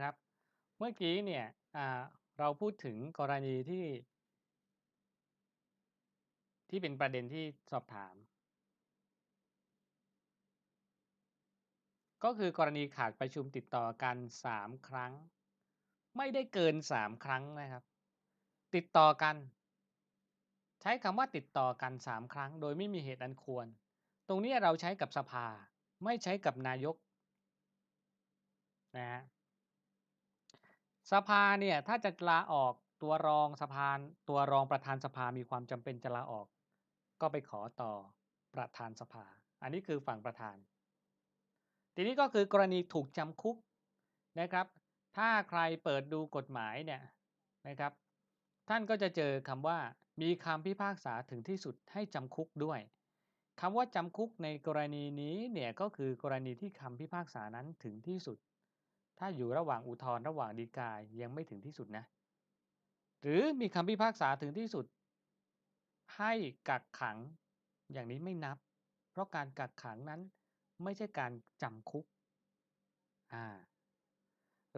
ครับ เมื่อกี้เนี่ยเราพูดถึงกรณีที่ ที่เป็นประเด็นที่สอบถาม ก็คือกรณีขาดประชุมติดต่อกันสามครั้ง ไม่ได้เกินสามครั้งนะครับ ติดต่อกัน ใช้คำว่าติดต่อกันสามครั้ง โดยไม่มีเหตุอันควร ตรงนี้เราใช้กับสภา ไม่ใช้กับนายกนะฮะ สภาเนี่ยถ้าจะลาออกตัวรองสภาตัวรองประธานสภามีความจำเป็นจะลาออก ก็ไปขอต่อประธานสภา อันนี้คือฝั่งประธาน ทีนี้ก็คือกรณีถูกจำคุกนะครับ ถ้าใครเปิดดูกฎหมายเนี่ยนะครับ ท่านก็จะเจอคำว่ามีคำพิพากษาถึงที่สุดให้จำคุกด้วยคำว่าจำคุกในกรณีนี้เนี่ยก็คือกรณีที่คำพิพากษานั้นถึงที่สุด ถ้าอยู่ระหว่างอุทธรณ์ระหว่างฎีกายังไม่ถึงที่สุดนะ หรือมีคำพิพากษาถึงที่สุด ให้กักขังอย่างนี้ไม่นับ เพราะการกักขังนั้นไม่ใช่การจำคุกอ่า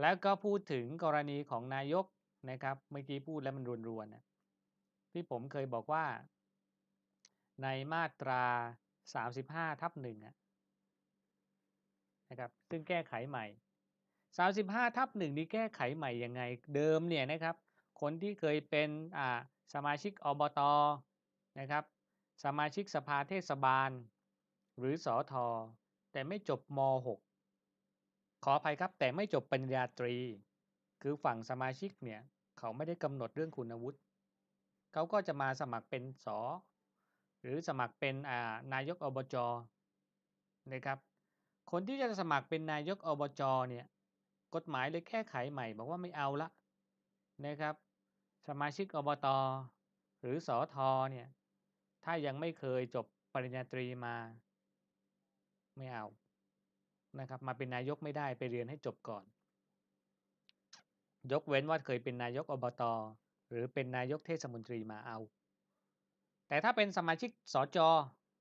แล้วก็พูดถึงกรณีของนายกนะครับ เมื่อกี้พูดแล้วมันรวนๆนะที่ผมเคยบอกว่า ในมาตรา 35 ทับหนึ่งนะครับ ซึ่งแก้ไขใหม่ 35ทับหนึ่งดีแก้ไขใหม่ยังไงเดิมเนี่ยนะครับ คนที่เคยเป็นสมาชิกอบตนะครับ สมาชิกสภาเทศบาล หรือสอทอแต่ไม่จบม .6 ขออภัยครับ แต่ไม่จบปริญญาตรี คือฝั่งสมาชิกเนี่ยเขาไม่ได้กำหนดเรื่องคุณวุฒิเขาก็จะมาสมัครเป็นสอหรือสมัครเป็นนายกอบจนะครับ คนที่จะสมัครเป็นนายกอบจเนี่ย กฎหมายเลยแก้ไขใหม่ บอกว่าไม่เอาละนะครับ สมาชิกอบตหรือสอทอเนี่ย ถ้ายังไม่เคยจบปริญญาตรีมา ไม่เอานะครับ มาเป็นนายกไม่ได้ไปเรียนให้จบก่อน ยกเว้นว่าเคยเป็นนายกอบตหรือเป็นนายกเทศมนตรีมาเอา แต่ถ้าเป็นสมาชิกสจอ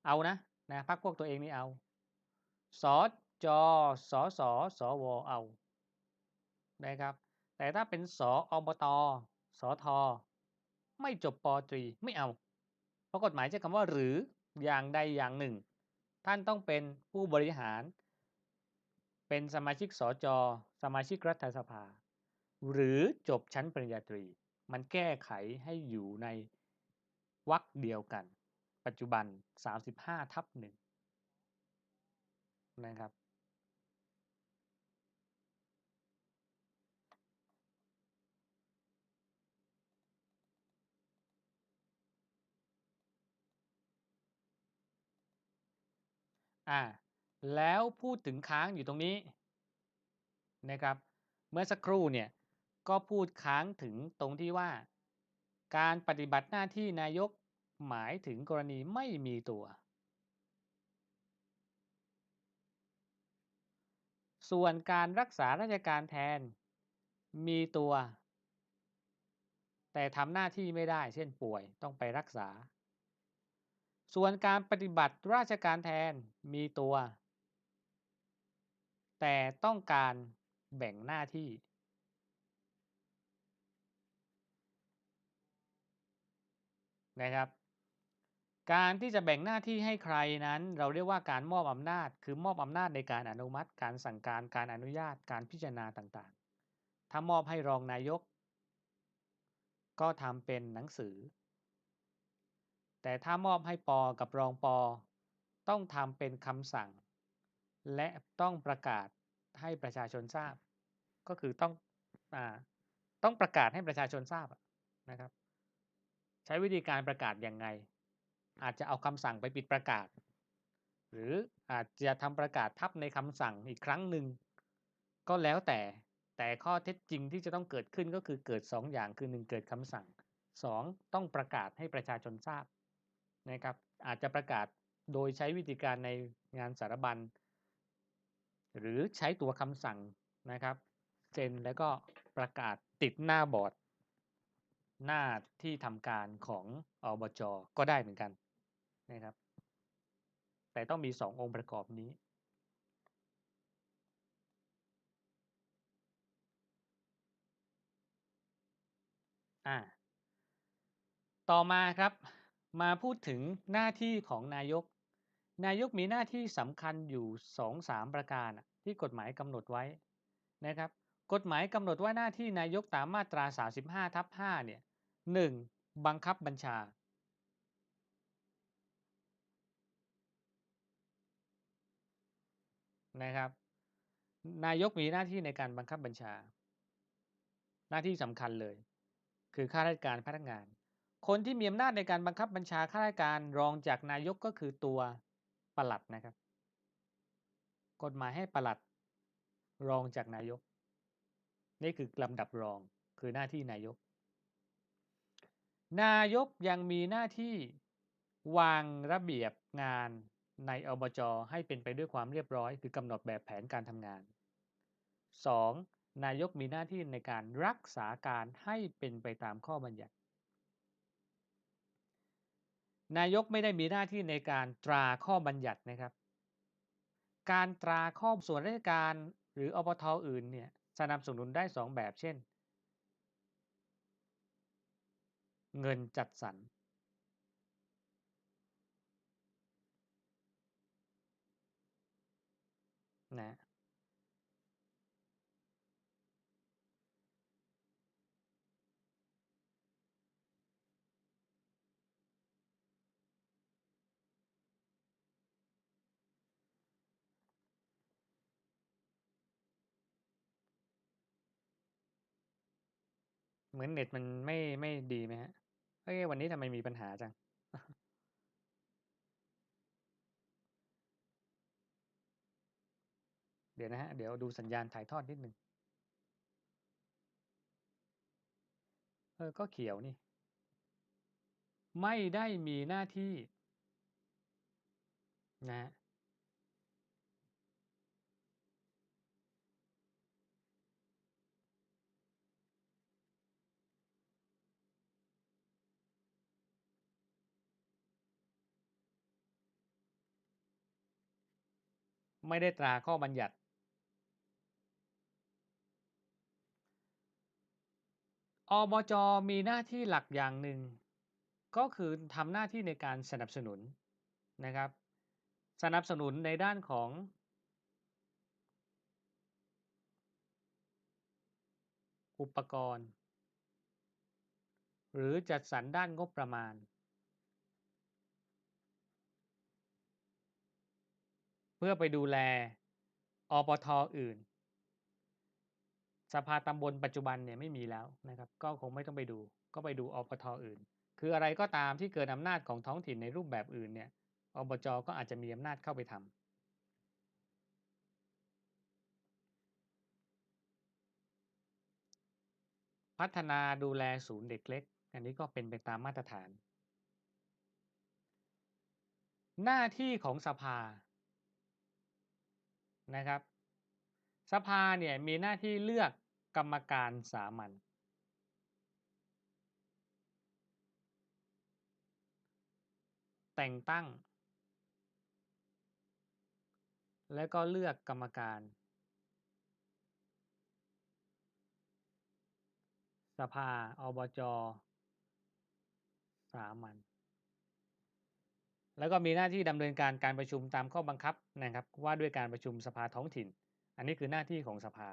เอานะนะพักพวกตัวเองนี่เอาสจสสสวเอา นะครับ แต่ถ้าเป็นสอบตสทไม่จบปตรีไม่เอา เพราะกฎหมายใช้คำว่าหรืออย่างใดอย่างหนึ่ง ท่านต้องเป็นผู้บริหาร เป็นสมาชิกสจสมาชิกรัฐสภา หรือจบชั้นปริญญาตรี มันแก้ไขให้อยู่ในวรรคเดียวกัน ปัจจุบัน 35 ทับหนึ่งนะครับ อ่าแล้วพูดถึงค้างอยู่ตรงนี้นะครับ เมื่อสักครู่เนี่ยก็พูดค้างถึงตรงที่ว่า การปฏิบัติหน้าที่นายกหมายถึงกรณีไม่มีตัว ส่วนการรักษาราชการแทนมีตัว แต่ทำหน้าที่ไม่ได้เช่นป่วยต้องไปรักษา ส่วนการปฏิบัติราชการแทนมีตัว แต่ต้องการแบ่งหน้าที่นะครับ การที่จะแบ่งหน้าที่ให้ใครนั้น เราเรียกว่าการมอบอำนาจ คือมอบอำนาจในการอนุมัติ การสั่งการ การอนุญาต การพิจารณาต่างๆ ถ้ามอบให้รองนายก ก็ทำเป็นหนังสือ แต่ถ้ามอบให้ปอกับรองปอ ต้องทำเป็นคำสั่ง และต้องประกาศให้ประชาชนทราบ ก็คือต้องอต้องประกาศให้ประชาชนทราบนะครับ ใช้วิธีการประกาศยังไง อาจจะเอาคำสั่งไปปิดประกาศ หรืออาจจะทำประกาศทับในคำสั่งอีกครั้งหนึ่งก็แล้วแต่แต่ข้อเท็จจริงที่จะต้องเกิดขึ้นก็คือเกิด 2 อย่างคือ 1 เกิดคำสั่ง 2 ต้องประกาศให้ประชาชนทราบ นะครับอาจจะประกาศโดยใช้วิธีการในงานสารบัญ หรือใช้ตัวคำสั่งนะครับเซ็นแล้วก็ประกาศติดหน้าบอร์ด หน้าที่ทำการของอบจก็ได้เหมือนกันนะครับ แต่ต้องมีสององค์ประกอบนี้ต่อมาครับ มาพูดถึงหน้าที่ของนายก นายกมีหน้าที่สำคัญอยู่สองสามประการที่กฎหมายกำหนดไว้นะครับ กฎหมายกำหนดว่าหน้าที่นายกตามมาตรา 35ทับ5เนี่ย 1. บังคับบัญชา นะครับ นายกมีหน้าที่ในการบังคับบัญชา หน้าที่สำคัญเลย คือข้าราชการพนักงาน คนที่มีอำนาจในการบังคับบัญชาข้าราชการรองจากนายกก็คือตัวปลัดนะครับ กฎหมายให้ปลัดรองจากนายก นี่คือลำดับรองคือหน้าที่นายก นายกยังมีหน้าที่วางระเบียบงานในอบจให้เป็นไปด้วยความเรียบร้อย คือกำหนดแบบแผนการทำงาน 2. นายกมีหน้าที่ในการรักษาการให้เป็นไปตามข้อบัญญัติ นายกไม่ได้มีหน้าที่ในการตราข้อบัญญัตินะครับ การตราข้อส่วนราชการหรืออบทอื่นเนี่ยสนับสนุนได้สองแบบเช่น เงินจัดสรรนะ เหมือนเน็ตมันไม่ ไม่ดีไหมฮะเอ้ย วันนี้ทำไมมีปัญหาจัง เดี๋ยวนะฮะ เดี๋ยวดูสัญญาณถ่ายทอดนิดหนึ่ง เออ ก็เขียวนี่ ไม่ได้มีหน้าที่ นะ ไม่ได้ตราข้อบัญญัติ อบจมีหน้าที่หลักอย่างหนึ่ง ก็คือทำหน้าที่ในการสนับสนุนนะครับ สนับสนุนในด้านของอุปกรณ์ หรือจัดสรรด้านงบประมาณ เพื่อไปดูแลอปทอื่น สภาตำบลปัจจุบันเนี่ยไม่มีแล้วนะครับ ก็คงไม่ต้องไปดู ก็ไปดูอปทอื่น คืออะไรก็ตามที่เกินอำนาจของท้องถิ่นในรูปแบบอื่นเนี่ยอบจก็อาจจะมีอำนาจเข้าไปทำพัฒนาดูแลศูนย์เด็กเล็ก อันนี้ก็เป็นไปตามมาตรฐาน หน้าที่ของสภา นะครับ สภาเนี่ยมีหน้าที่เลือกกรรมการสามัญแต่งตั้ง และก็เลือกกรรมการ สภาอบจสามัญ แล้วก็มีหน้าที่ดำเนินการการประชุมตามข้อบังคับนะครับว่าด้วยการประชุมสภาท้องถิ่น อันนี้คือหน้าที่ของสภา